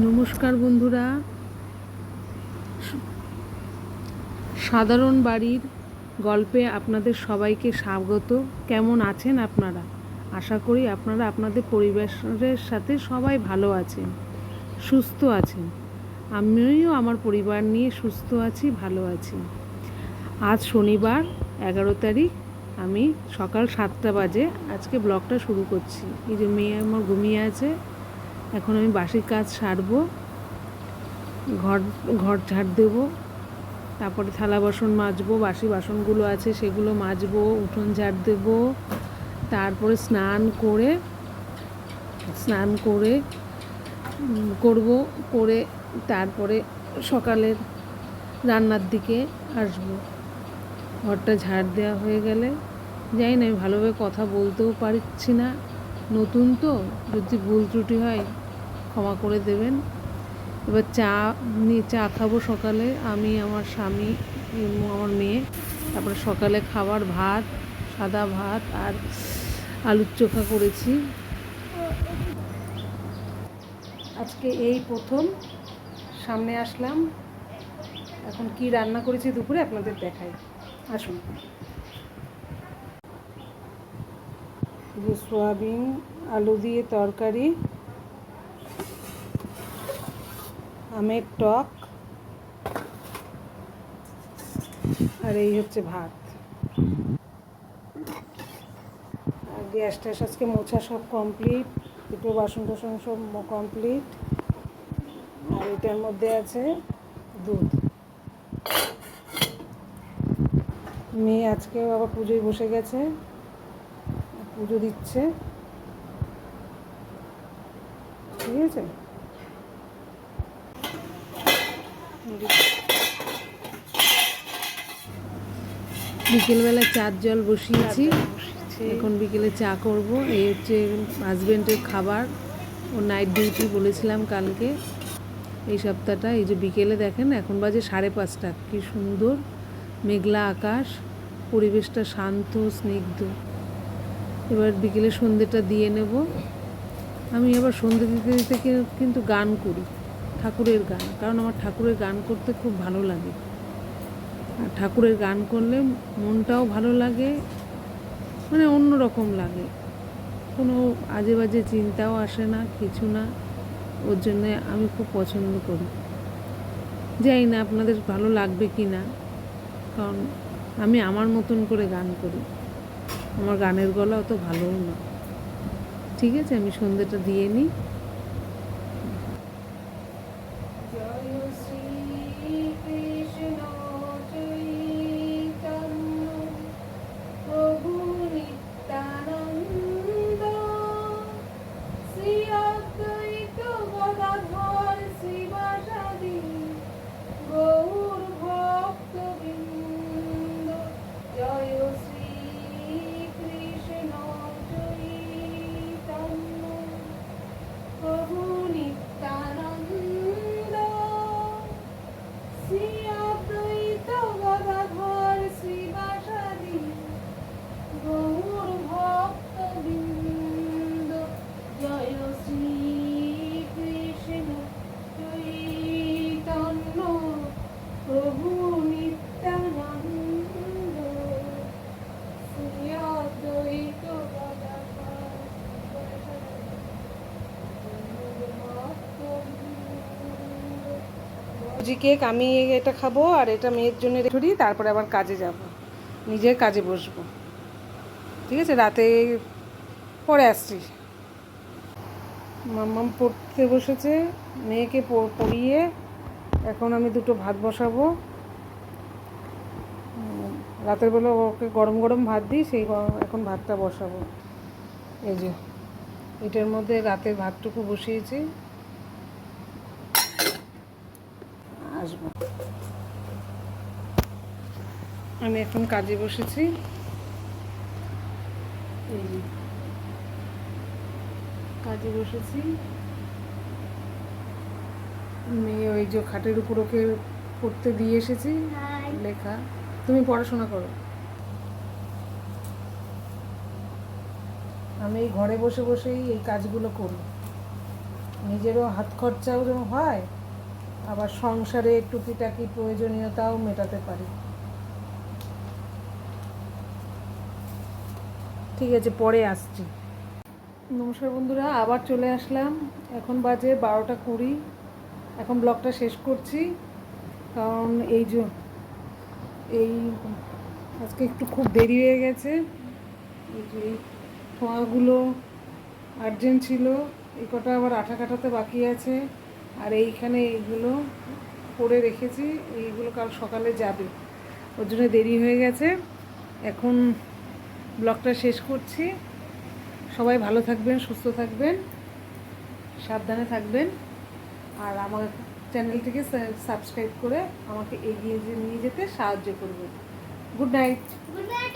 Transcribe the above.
নমস্কার বন্ধুরা। সাধারণ বাড়ির গল্পে আপনাদের সবাইকে স্বাগত। কেমন আছেন আপনারা? আশা করি আপনারা আপনাদের পরিবেশের সাথে সবাই ভালো আছেন, সুস্থ আছেন। আমিও আমার পরিবার নিয়ে সুস্থ আছি, ভালো আছি। আজ শনিবার, এগারো তারিখ, আমি সকাল সাতটা বাজে আজকে ব্লগটা শুরু করছি। এই যে মেয়ে আমার ঘুমিয়ে আছে এখন আমি বাসির কাজ সারবো, ঘর ঘর ঝাড় দেবো, তারপরে থালা বাসন মাজবো, বাসি বাসনগুলো আছে সেগুলো মাজবো, উঠোন ঝাড় দেবো, তারপরে স্নান করে স্নান করে করব, করে তারপরে সকালের রান্নার দিকে আসব। ঘরটা ঝাড় দেওয়া হয়ে গেলে যাই না আমি ভালোভাবে কথা বলতেও পারছি না, নতুন তো, যদি ভুল ত্রুটি হয় ক্ষমা করে দেবেন। এবার চা নিয়ে চা খাব সকালে। আমি, আমার স্বামী আমার মেয়ে। তারপরে সকালে খাবার ভাত, সাদা ভাত আর আলুর চোখা করেছি। আজকে এই প্রথম। সামনে আসলাম। এখন কি রান্না করেছি দুপুরে আপনাদের দেখাই। আসুন। সোয়াবিন, আলু দিয়ে তরকারি। আমের টক আর এই হচ্ছে ভাত। আর গ্যাস ট্যাস আজকে মোছা সব কমপ্লিট দুটো বাসন টাসন সব কমপ্লিট আর এটার মধ্যে আছে দুধ। মেয়ে আজকেও আবার পুজোয় বসে গেছে, পুজো দিচ্ছে। ঠিক আছে বিকেলবেলা চার জল বসিয়েছি। এখন বিকেলে চা করব। এই হচ্ছে হাজব্যান্ডের খাবার। ও নাইট ডিউটি বলেছিলাম কালকে। এই সপ্তাহটা এই যে বিকেলে দেখেন এখন বাজে সাড়ে পাঁচটা। কি সুন্দর মেঘলা আকাশ পরিবেশটা শান্ত স্নিগ্ধ। এবার বিকেলে সন্ধ্যেটা দিয়ে নেব। আমি আবার সন্ধ্যে দিতে দিতে কিন্তু গান করি, ঠাকুরের গান। কারণ আমার ঠাকুরের গান করতে খুব ভালো লাগে। আর ঠাকুরের গান করলে মনটাও ভালো লাগে মানে অন্য রকম লাগে। কোনো আজে বাজে চিন্তাও আসে না, কিছু না। ওর জন্যে আমি খুব পছন্দ করি। যাই না আপনাদের ভালো লাগবে কি না, কারণ আমি আমার মতন করে গান করি। আমার গানের গলা অত ভালোও না ঠিক আছে আমি সন্ধ্যেটা দিয়ে নিই। সুজি কেক, আমি এটা খাব আর এটা মেয়ের জন্য রেখে তারপরে আবার কাজে যাব। নিজের কাজে বসবো। ঠিক আছে? রাতে পরে আসছি। মাম্মাম পড়তে বসেছে, মেয়েকে পড়িয়ে এখন আমি দুটো ভাত বসাবো। রাতের বেলা ওকে গরম গরম ভাত দিই, সেই এখন ভাতটা বসাবো। এই যে, এটার মধ্যে রাতের ভাতটুকু বসিয়েছি। আসব। আমি এখন কাজে বসেছি। কাজে বসেছি। মেয়ে ওই যে খাটের উপর ওকে পড়তে দিয়ে এসেছি। লেখা। তুমি পড়াশোনা করো। আমি এই ঘরে বসে বসেই এই কাজগুলো করি। নিজেরও হাত খরচাও যেন হয় আবার সংসারে টুকিটাকি প্রয়োজনীয়তাও মেটাতে পারি। ঠিক আছে, পরে আসছি। নমস্কার বন্ধুরা, আবার চলে আসলাম। এখন বাজে বারোটা কুড়ি। এখন ব্লগটা শেষ করছি। কারণ এই যে, এই আজকে একটু খুব দেরি হয়ে গেছে। এই যে এই ঠোঁয়াগুলো আর্জেন্ট ছিল, এই কটা আবার আঠা কাটাতে বাকি আছে। আর এইখানে এইগুলো করে রেখেছি, এইগুলো কাল সকালে যাবে। ওর জন্য দেরি হয়ে গেছে। এখন ব্লগটা শেষ করছি। সবাই ভালো থাকবেন, সুস্থ থাকবেন, সাবধানে থাকবেন। আর আমার চ্যানেলটিকে সাবস্ক্রাইব করে আমাকে এগিয়ে নিয়ে যেতে সাহায্য করবেন। Good night. Good night